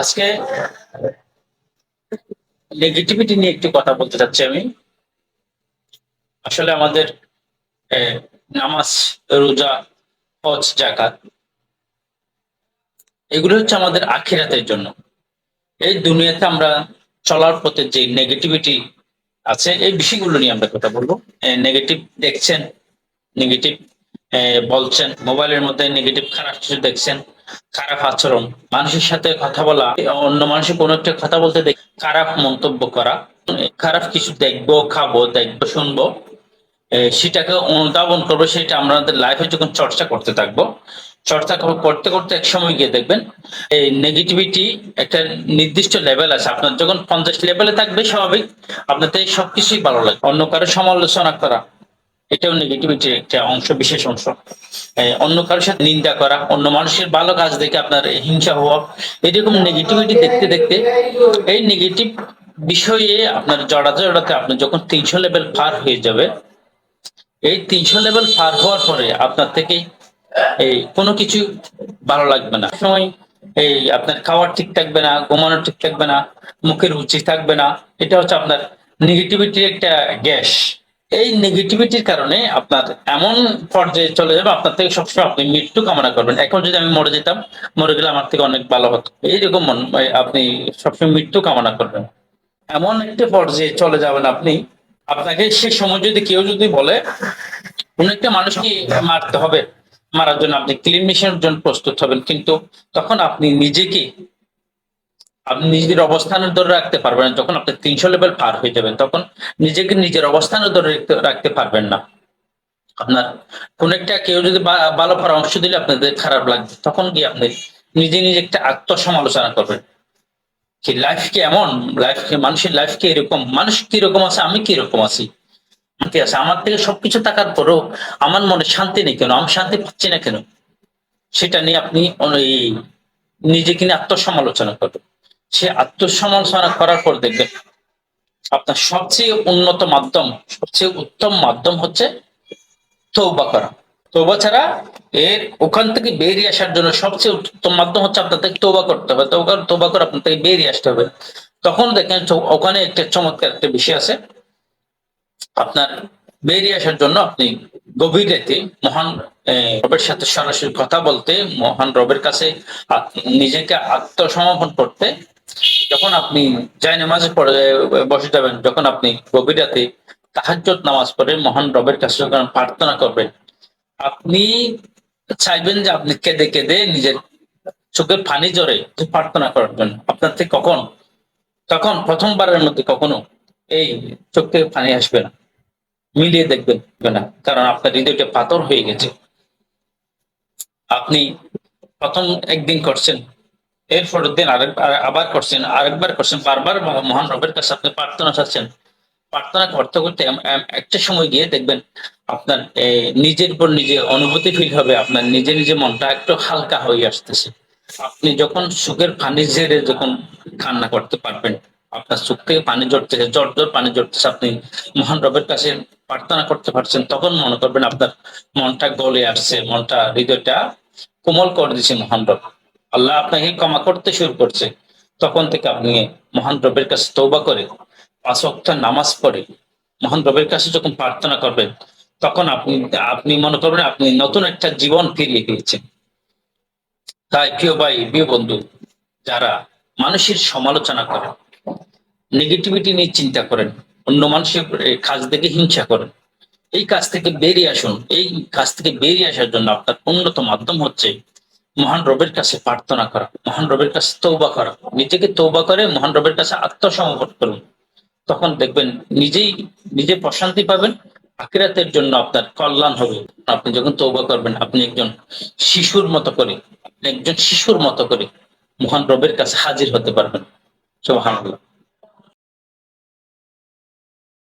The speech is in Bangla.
আজকে নেগেটিভিটি নিয়ে একটু কথা বলতে চাচ্ছি আমি। আসলে আমাদের নামাজ, রোজা, হজ জাকাত এগুলো হচ্ছে আমাদের আখিরাতের জন্য। এই দুনিয়াতে আমরা চলার পথে যে নেগেটিভিটি আছে, এই বিষয়গুলো নিয়ে আমরা কথা বলব। নেগেটিভ দেখছেন নেগেটিভ বলছেন, মোবাইলের মধ্যে নেগেটিভ খারাপ কিছু দেখছেন খারাপ আচরণ, মানুষের সাথে কথা বলা, অন্য মানুষের কোনো একটা কথা বলতে দেখ, খারাপ মন্তব্য করা, খারাপ কিছু দেখব, খাব, দেখব, শুনব সেটাকে অনুধাবন করব, সেটা আমাদের লাইফে যখন চর্চা করতে থাকব, চর্চা করতে করতে এক সময় গিয়ে দেখবেন, এই নেগেটিভিটি একটা নির্দিষ্ট লেভেল আছে। আপনার যখন পঞ্চাশ লেভেলে থাকবে, স্বাভাবিক, আপনার তো সবকিছুই ভালো লাগে অন্য কারও সমালোচনা করা এটাও নেগেটিভিটির একটা অংশ, বিশেষ অংশ। অন্য কারোর সাথে নিন্দা করা, অন্য মানুষের ভালো কাজ দেখে আপনার হিংসা হওয়া, এরকম নেগেটিভিটি দেখতে দেখতে এই নেগেটিভ বিষয়ে আপনার জড়াতে জড়াতে আপনার যখন তিনশো লেভেল পার হয়ে যাবে, এই তিনশো লেভেল পার হওয়ার পরে আপনার থেকে এই কোনো কিছু ভালো লাগবে না। সময় এই আপনার খাওয়ার ঠিক থাকবে না, ঘুমানোর ঠিক থাকবে না, মুখের রুচি থাকবে না, এটা হচ্ছে আপনার নেগেটিভিটির একটা গ্যাস। এই নেগেটিভিটির কারণে আপনার এমন পর্যায়ে চলে যাবে, আপনার থেকে সবসময় আপনি মৃত্যু কামনা করবেন। এখন যদি আমি মরে যেতাম, মরে গেলে আমার থেকে অনেক ভালো হতো। এইরকম আপনি সবসময় মৃত্যু কামনা করবেন। এমন একটা পর্যায়ে চলে যাবেন আপনি, আপনাকে সে সময় যদি কেউ যদি বলে, কোন একটা মানুষকে মারতে হবে, মারার জন্য আপনি ক্লিন মিশনের জন্য প্রস্তুত হবেন, কিন্তু তখন আপনি নিজেকে আপনি নিজের অবস্থানের ধরে রাখতে পারবেন যখন আপনি তিনশো লেভেল পার হয়ে যাবেন, তখন নিজেকে নিজের অবস্থানের ধরে রাখতে- পারবেন না। আপনার কোন একটা কেউ যদি ভালো পরামর্শ দিলে আপনাদের খারাপ লাগবে, তখন গিয়ে আপনি নিজে নিজে একটা আত্মসমালোচনা করবেন। কি লাইফ কি এমন? লাইফ কি, মানুষের লাইফ কি এরকম? মানুষ কীরকম আছে? আমি কীরকম আছি? শান্তি আছে? আমার থেকে সবকিছু থাকার পরেও আমার মনে শান্তি নেই কেন? আমি শান্তি পাচ্ছি না কেন? সেটা নিয়ে আপনি নিজেকে নিয়ে আত্মসমালোচনা করবেন। সে আত্মসমালোচনা করার পর দেখবেন আপনার সবচেয়ে উন্নত মাধ্যম, সবচেয়ে উত্তম মাধ্যম হচ্ছে তৌবা করা। তৌবা ছাড়া এর ওখান থেকে বেরিয়ে আসার জন্য সবচেয়ে উত্তম মাধ্যম হচ্ছে আপনার থেকে তৌবা করতে হবে। তৌবা তৌবা করে আপনার থেকে বেরিয়ে আসতে হবে। তখন দেখেন ওখানে একটা চমৎকার একটা বিষয় আছে। আপনার বেরিয়ে আসার জন্য আপনি গভীর রাতে মহান রবের সাথে সরাসরি কথা বলতে, মহান রবের কাছে নিজেকে আত্মসমর্পণ করতে যখন আপনি যাই নামাজে পড়ে, বসে যাবেন, যখন আপনি গভীর রাতে তাহাজ্জত নামাজ পড়ে মহান রবের কাছে যখন প্রার্থনা করবেন, আপনি চাইবেন যে আপনি কেঁদে কেঁদে নিজের চোখের পানি জড়ে প্রার্থনা করার জন্য। আপনার থেকে কখন? তখন প্রথমবারের মধ্যে কখনো এই চোখ থেকে পানি আসবে না। মিলিয়ে দেখবেন না, কারণ আপনার হৃদয়টা পাথর হয়ে গেছে। আপনি প্রথম একদিন করছেন এর পরের দিন আরেক আর- আবার করছেন, আরেকবার করছেন, বারবার মহান রবের কাছে আপনি প্রার্থনা চাচ্ছেন। প্রার্থনা করতে করতে একটা সময় গিয়ে দেখবেন আপনার নিজের উপর নিজে অনুভূতি ফিল হবে, আপনার নিজে নিজে মনটা একটু হালকা হয়ে আসতেছে। আপনি যখন সুখের পানি ঝেড়ে যখন কান্না করতে পারবেন, আপনার চোখ থেকে পানি জড়তেছে জর জর পানি জড়তেছে আপনি মহান রবের কাছে প্রার্থনা করতে পারছেন, তখন মনে করবেন আপনার মনটা গলে আসছে, মনটা, হৃদয়টা কোমল করে দিচ্ছে মহান রব। আল্লাহ আপনাকে ক্ষমা করতে শুরু করছে। তখন থেকে আপনি মহান রবের কাছে তৌবা করে ওয়াক্ত নামাজ পড়ে, মহান রবের কাছে যখন প্রার্থনা করবেন, তখন আপনি আপনি মনে করবেন আপনি নতুন একটা জীবন ফিরিয়ে পেয়েছেন তাই প্রিয় ভাই, প্রিয় বন্ধু, যারা মানুষের সমালোচনা করেন নেগেটিভিটি নিয়ে চিন্তা করেন, অন্য মানুষের কাজ দেখে হিংসা করেন, এই কাজ থেকে বেরিয়ে আসুন, এই কাজ থেকে বেরিয়ে আসার জন্য আপনার উন্নত মাধ্যম হচ্ছে মহান রবের কাছে প্রার্থনা করা, মহান রবের কাছে তৌবা করা। নিজেকে তৌবা করে মহান রবের কাছে আত্মসমর্পণ করুন। তখন দেখবেন নিজেই, নিজে প্রশান্তি পাবেন আকিরাতের জন্য আপনার কল্যাণ হবে। আপনি যখন তৌবা করবেন, আপনি একজন শিশুর মতো করে একজন শিশুর মতো করে মহান রবের কাছে হাজির হতে পারবেন। সুবহানাল্লাহ।